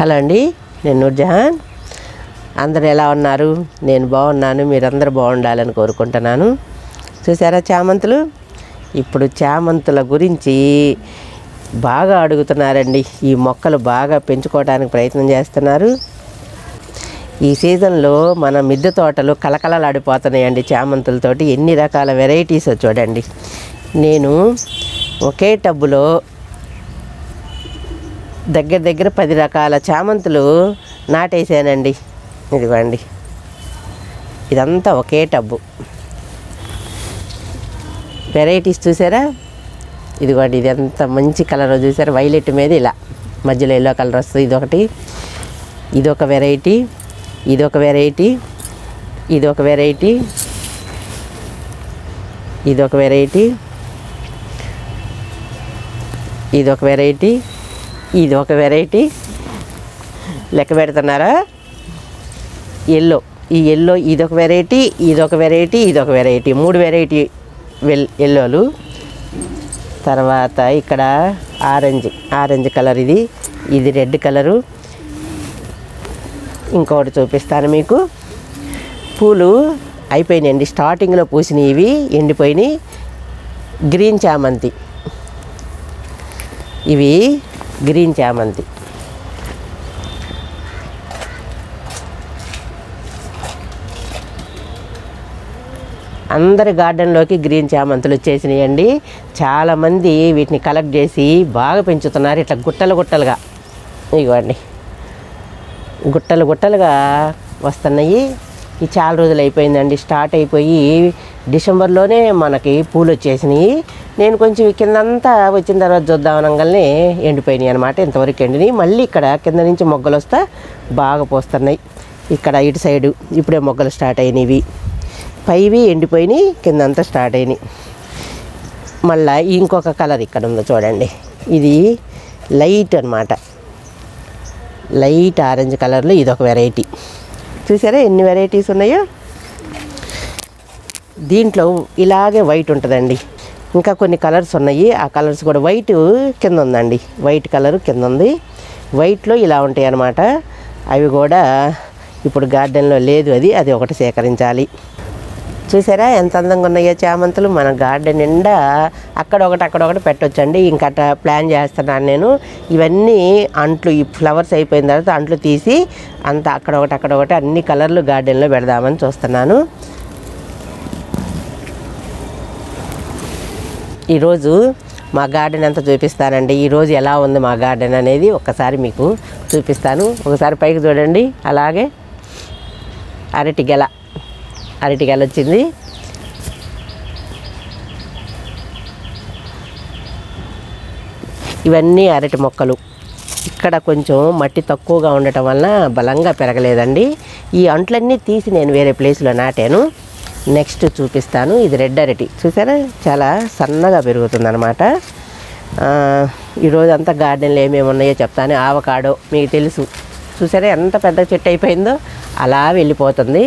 Hello అండి నేను నూర్జహాన్. అందరు ఎలా ఉన్నారు? నేను బాగున్నాను మీరందరూ బాగుండాలని కోరుకుంటున్నాను. చూసారా చామంతులు? ఇప్పుడు చామంతుల గురించి బాగా అడుగుతున్నారండి. ఈ మొక్కలు బాగా పెంచుకోవడానికి ప్రయత్నం చేస్తున్నారు. ఈ సీజన్లో మన మిద్దె తోటలు కలకలలాడిపోతున్నాయండి చామంతులతోటి. ఎన్ని రకాల వెరైటీస్ చూడండి. నేను ఒకే టబ్బులో దగ్గర దగ్గర పది రకాల చామంతులు నాటేసానండి ఇదిగోండి. ఇదంతా ఒకే టబ్బు. వెరైటీస్ చూసారా? ఇదిగోండి ఇది ఎంత మంచి కలర్ చూసారా? వైలెట్ మీద ఇలా. మధ్యలో ఎల్లో కలర్ వస్తుంది ఇదొకటి. ఇదొక వెరైటీ. ఇదొక వెరైటీ. ఇదొక వెరైటీ. ఇదొక వెరైటీ. ఇదొక వెరైటీ. ఇది ఒక వెరైటీ లెక్క పెడుతున్నారా? ఎల్లో ఈ ఎల్లో ఇదొక వెరైటీ ఇదొక వెరైటీ ఇదొక వెరైటీ మూడు వెరైటీ వెల్ ఎల్లోలు తర్వాత ఇక్కడ ఆరెంజ్ ఆరెంజ్ కలర్ ఇది. ఇది రెడ్ కలరు ఇంకొకటి చూపిస్తాను మీకు. పూలు అయిపోయినాయండి. స్టార్టింగ్లో పూసినవి ఇవి ఎండిపోయినాయి. గ్రీన్ చామంతి. ఇవి గ్రీన్ చామంతి అందరి గార్డెన్లోకి గ్రీన్ చామంతులు వచ్చేసినాయండి. చాలామంది వీటిని కలెక్ట్ చేసి బాగా పెంచుతున్నారు. ఇట్లా గుట్టలు గుట్టలుగా. ఇవ్వండి గుట్టలు గుట్టలుగా వస్తున్నాయి. ఇది చాలా రోజులు అయిపోయిందండి. స్టార్ట్ అయిపోయి డిసెంబర్లోనే మనకి పూలు వచ్చేసినాయి. నేను కొంచెం కిందంతా వచ్చిన తర్వాత చూద్దాం అనగానే ఎండిపోయినాయి అనమాట ఇంతవరకు ఎండినాయి. మళ్ళీ ఇక్కడ కింద నుంచి మొగ్గలు వస్తా బాగా పోస్తున్నాయి. ఇక్కడ ఇటు సైడు ఇప్పుడే మొగ్గలు స్టార్ట్ అయినవి. పైవి ఎండిపోయినాయి కిందంతా స్టార్ట్ అయినాయి. మళ్ళీ ఇంకొక కలర్ ఇక్కడ ఉందో చూడండి. ఇది లైట్ అన్నమాట. లైట్ ఆరెంజ్ కలర్లో ఇది ఒక వెరైటీ. చూసారా ఎన్ని వెరైటీస్ ఉన్నాయో? దీంట్లో ఇలాగే వైట్ ఉంటుందండి. ఇంకా కొన్ని కలర్స్ ఉన్నాయి. ఆ కలర్స్ కూడా వైట్ కింద ఉందండి వైట్ కలర్ కింద ఉంది వైట్లో ఇలా ఉంటాయి అన్నమాట అవి కూడా ఇప్పుడు గార్డెన్లో లేదు అది. అది ఒకటి సేకరించాలి. చూసారా ఎంత అందంగా ఉన్నాయో చామంతులు. మన గార్డెన్ నిండా అక్కడ ఒకటి అక్కడ ఒకటి పెట్టొచ్చండి. ఇంకా ప్లాన్ చేస్తున్నాను నేను. ఇవన్నీ అంట్లు ఈ ఫ్లవర్స్ అయిపోయిన తర్వాత అంట్లు తీసి అంత అక్కడ ఒకటి అక్కడ ఒకటి అన్ని కలర్లు గార్డెన్లో పెడదామని చూస్తున్నాను. ఈరోజు మా గార్డెన్ అంతా చూపిస్తానండి. ఈరోజు ఎలా ఉంది మా గార్డెన్ అనేది ఒకసారి మీకు చూపిస్తాను. ఒకసారి పైకి చూడండి. అలాగే అరటి గెల. అరటి గెల వచ్చింది. ఇవన్నీ అరటి మొక్కలు. ఇక్కడ కొంచెం మట్టి తక్కువగా ఉండటం వలన బలంగా పెరగలేదండి. ఈ అంట్లన్నీ తీసి నేను వేరే ప్లేస్లో నాటాను. నెక్స్ట్ చూపిస్తాను. ఇది రెడ్ అరటి. చూసారా? చాలా సన్నగా పెరుగుతుంది అనమాట ఈరోజు అంతా గార్డెన్లు ఏమేమి ఉన్నాయో చెప్తాను. ఆవకాడో మీకు తెలుసు. చూసారా? ఎంత పెద్ద చెట్టు అయిపోయిందో అలా వెళ్ళిపోతుంది.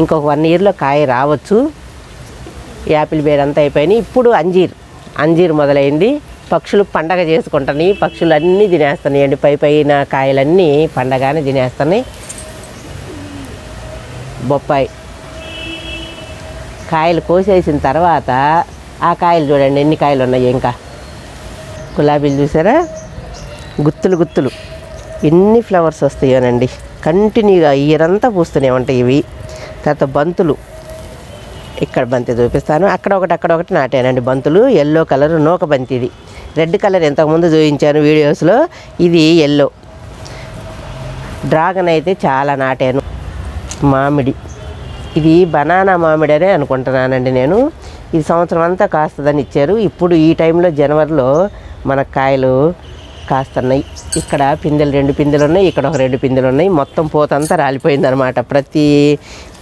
ఇంకొక వన్ ఇయర్లో కాయ రావచ్చు. యాపిల్ బేర్ అంతా అయిపోయినాయి. ఇప్పుడు అంజీర్. అంజీర్ మొదలైంది. పక్షులు పండగ చేసుకుంటున్నాయి. పక్షులు అన్నీ తినేస్తున్నాయండి. పై పైన కాయలన్నీ పండగానే తినేస్తున్నాయి. బొప్పాయి. కాయలు కోసేసిన తర్వాత ఆ కాయలు చూడండి ఎన్ని కాయలు ఉన్నాయి ఇంకా. గులాబీలు చూసారా? గుత్తులు గుత్తులు. ఎన్ని ఫ్లవర్స్ వస్తాయోనండి. కంటిన్యూగా ఇయరంతా పూస్తూనే ఉంటాయి ఇవి. తర్వాత బంతులు. ఇక్కడ బంతి చూపిస్తాను. అక్కడ ఒకటి అక్కడ ఒకటి నాటానండి బంతులు. ఎల్లో కలర్ నూక బంతి ఇది. రెడ్ కలర్ ఇంతకుముందు చూపించాను వీడియోస్లో. ఇది ఎల్లో డ్రాగన్ అయితే చాలా నాటాను. మామిడి. ఇది బనానా మామిడి అనే అనుకుంటున్నానండి నేను. ఈ సంవత్సరం అంతా కాస్తుందని ఇచ్చారు. ఇప్పుడు ఈ టైంలో జనవరిలో మన కాయలు కాస్తున్నాయి. ఇక్కడ పిందెలు రెండు పిందెలు ఉన్నాయి ఇక్కడ ఒక రెండు పిందెలు ఉన్నాయి. మొత్తం పూత అంతా రాలిపోయింది అనమాట ప్రతి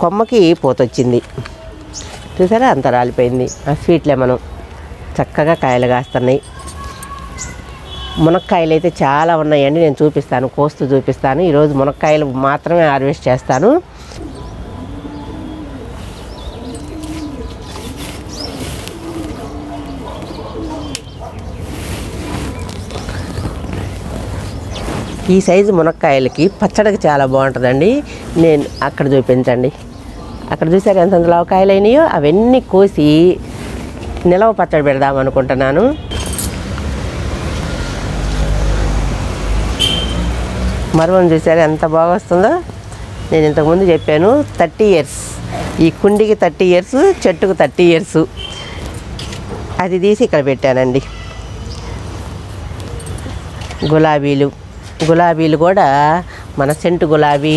కొమ్మకి పూత వచ్చింది. చూసారా? అంత రాలిపోయింది. ఆ స్వీట్లే మనం చక్కగా కాయలు కాస్తున్నాయి. మునక్కాయలు అయితే చాలా ఉన్నాయండి. నేను చూపిస్తాను కోస్తూ చూపిస్తాను. ఈరోజు మునక్కాయలు మాత్రమే హార్వెస్ట్ చేస్తాను. ఈ సైజు మునక్కాయలకి పచ్చడికి చాలా బాగుంటుందండి. నేను అక్కడ చూపించండి. అక్కడ చూసారు ఎంత లావకాయలు అయినాయో? అవన్నీ కోసి నిలవ పచ్చడి పెడదాం అనుకుంటున్నాను. మరువం చూసారు ఎంత బాగా వస్తుందో? నేను ఇంతకుముందు చెప్పాను థర్టీ ఇయర్స్. ఈ కుండికి థర్టీ ఇయర్స్ చెట్టుకు థర్టీ ఇయర్స్. అది తీసి ఇక్కడ పెట్టానండి. గులాబీలు గులాబీలు కూడా మన సెంటు గులాబీ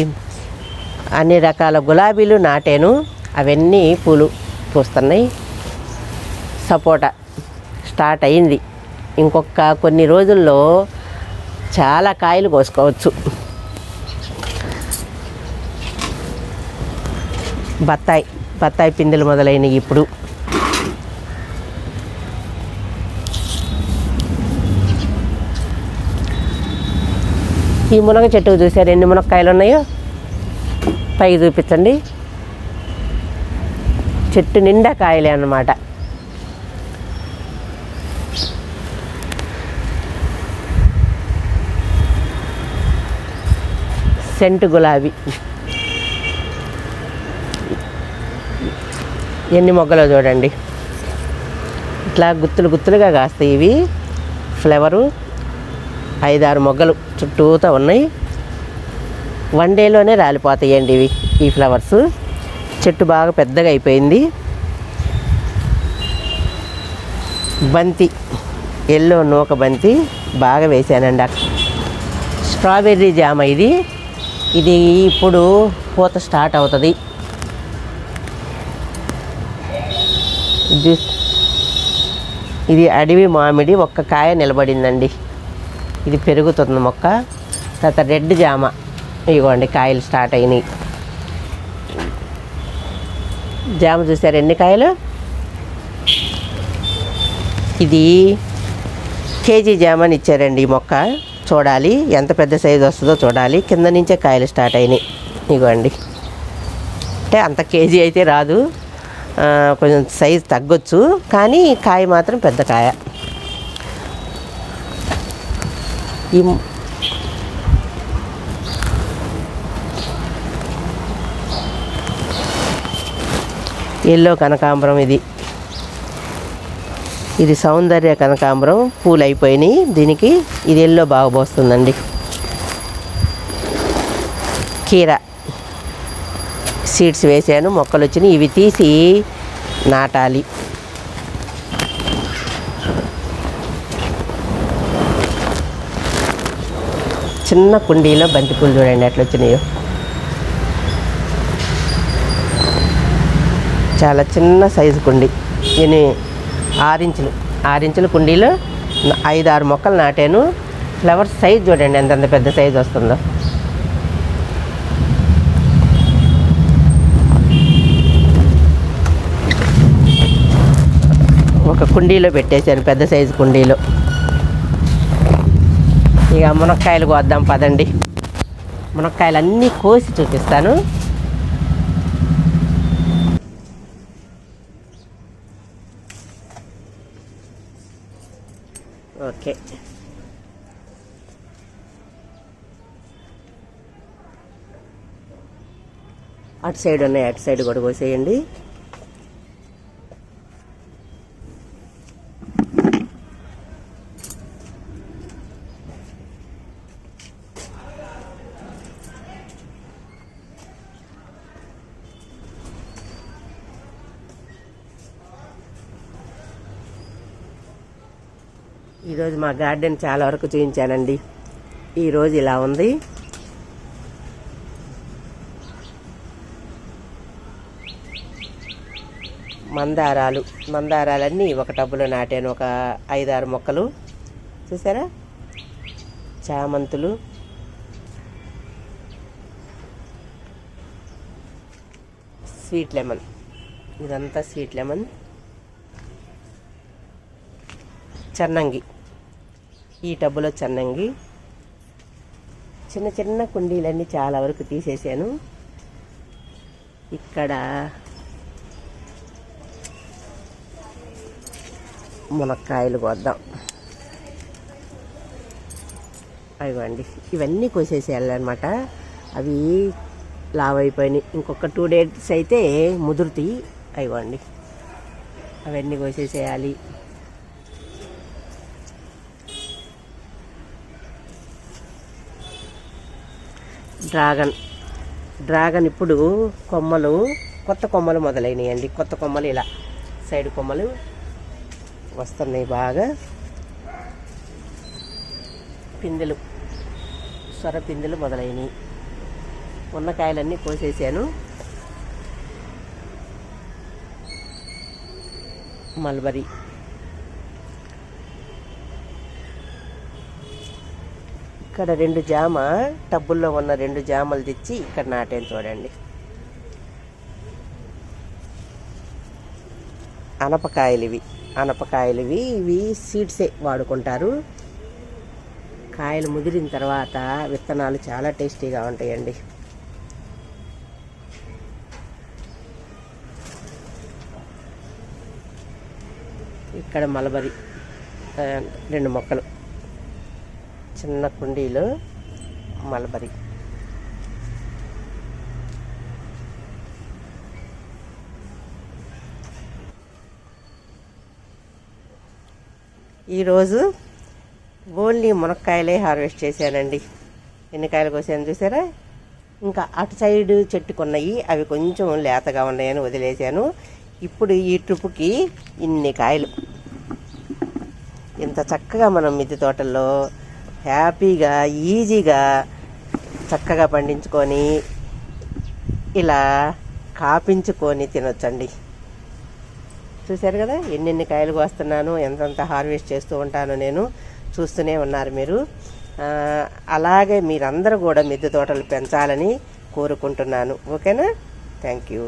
అన్ని రకాల గులాబీలు నాటాను. అవన్నీ పూలు పూస్తున్నాయి. సపోటా స్టార్ట్ అయింది. ఇంకొక కొన్ని రోజుల్లో చాలా కాయలు కోసుకోవచ్చు. బత్తాయి బత్తాయి పిందెలు మొదలైనవి ఇప్పుడు. ఈ మునగ చెట్టు చూసారు ఎన్ని మునక్కాయలు ఉన్నాయో? పైకి చూపించండి. చెట్టు నిండా కాయలే అన్నమాట. సెంటు గులాబీ. ఎన్ని మొగ్గలో చూడండి. ఇట్లా గుత్తులు గుత్తులుగా కాస్తాయి ఇవి. ఫ్లవరు. ఐదారు మొగ్గలు చుట్టూతా ఉన్నాయి. వన్ డేలోనే రాలిపోతాయండి ఇవి ఈ ఫ్లవర్స్. చెట్టు బాగా పెద్దగా అయిపోయింది. బంతి ఎల్లో నూక బంతి బాగా వేసానండి అక్కడ స్ట్రాబెర్రీ జామ ఇది. ఇది ఇప్పుడు పూత స్టార్ట్ అవుతుంది. ఇది అడవి మామిడి ఒక్క కాయ నిలబడిందండి. ఇది పెరుగుతుంది మొక్క. తర్వాత రెడ్ జామ. ఇదిగోండి కాయలు స్టార్ట్ అయినాయి. జామ చూసారు ఎన్ని కాయలు? ఇది కేజీ జామని ఇచ్చారండి ఈ మొక్క. చూడాలి ఎంత పెద్ద సైజు వస్తుందో చూడాలి. కింద నుంచే కాయలు స్టార్ట్ అయినాయి. ఇగోండి అంటే అంత కేజీ అయితే రాదు. కొంచెం సైజు తగ్గొచ్చు. కానీ కాయ మాత్రం పెద్ద కాయ. ఈ ఎల్లో కనకాంబరం ఇది. ఇది సౌందర్య కనకాంబరం పూలు అయిపోయినాయి దీనికి ఇది ఎల్లో బాగా పోస్తుందండి. కీర. సీడ్స్ వేసాను మొక్కలు వచ్చినాయి ఇవి తీసి నాటాలి. చిన్న కుండీలో బంతిపూలు చూడండి ఎట్లా వచ్చినాయో. చాలా చిన్న సైజు కుండీ. నేను ఆరించులు. ఆరించుల కుండీలో ఐదు ఆరు మొక్కలు నాటాను. ఫ్లవర్స్ సైజ్ చూడండి ఎంతెంత పెద్ద సైజు వస్తుందో. ఒక కుండీలో పెట్టేశాను పెద్ద సైజు కుండీలో. ఇక మునక్కాయలు కోద్దాం పదండి. మునక్కాయలు అన్నీ కోసి చూపిస్తాను. ఓకే. అటు సైడ్ ఉన్నాయి అటు సైడ్ కూడా కోసేయండి. ఈరోజు మా గార్డెన్ చాలా వరకు చూపించానండి ఈరోజు ఇలా ఉంది. మందారాలు మందారాలన్నీ ఒక టబ్బులో నాటాను. ఒక ఐదారు మొక్కలు. చూసారా? చామంతులు. Sweet lemon. ఇదంతా స్వీట్ లెమన్. చన్నంగి. ఈ టబ్బులో చెన్నంగి. చిన్న చిన్న కుండీలన్నీ చాలా వరకు తీసేసాను. ఇక్కడ మునక్కాయలు కొద్దాం. అదిగోండి. ఇవన్నీ కోసేసేయాలన్నమాట అవి లావ్ అయిపోయినాయి ఇంకొక టూ డేస్ అయితే ముదురుతాయి. అవిగోండి అవన్నీ కోసేసేయాలి. డ్రాగన్. డ్రాగన్ ఇప్పుడు కొమ్మలు కొత్త కొమ్మలు మొదలైనాయండి. కొత్త కొమ్మలు ఇలా సైడ్ కొమ్మలు వస్తున్నాయి బాగా. పిందెలు సొర పిందెలు మొదలైనవి ఉన్న కాయలన్నీ కోసేసాను. మల్బరీ ఇక్కడ రెండు జామ టబ్బుల్లో ఉన్న రెండు జామలు తెచ్చి ఇక్కడ నాటాను చూడండి. అనపకాయలు ఇవి అనపకాయలు ఇవి ఇవి సీడ్సే వాడుకుంటారు. కాయలు ముదిరిన తర్వాత విత్తనాలు చాలా టేస్టీగా ఉంటాయండి. ఇక్కడ మలబరి రెండు మొక్కలు. చిన్న కుండీలు మలబరి. ఈరోజు ఓన్లీ మునక్కాయలే హార్వెస్ట్ చేశానండి. ఎన్ని కాయలు కోసాను చూసారా? ఇంకా అటు సైడ్ చెట్టుకున్నాయి అవి కొంచెం లేతగా ఉన్నాయని వదిలేశాను. ఇప్పుడు ఈ ట్రిప్పుకి ఇన్ని కాయలు. ఇంత చక్కగా మనం మిద్దె తోటల్లో హ్యాపీగా ఈజీగా చక్కగా పండించుకొని ఇలా కాపించుకొని తినొచ్చండి. చూశారు కదా ఎన్నెన్ని కాయలు కోస్తున్నాను ఎంతంత హార్వెస్ట్ చేస్తూ ఉంటాను నేను చూస్తూనే ఉన్నారు మీరు. అలాగే మీరందరూ కూడా మిద్దె తోటలు పెంచాలని కోరుకుంటున్నాను. ఓకేనా? Thank you.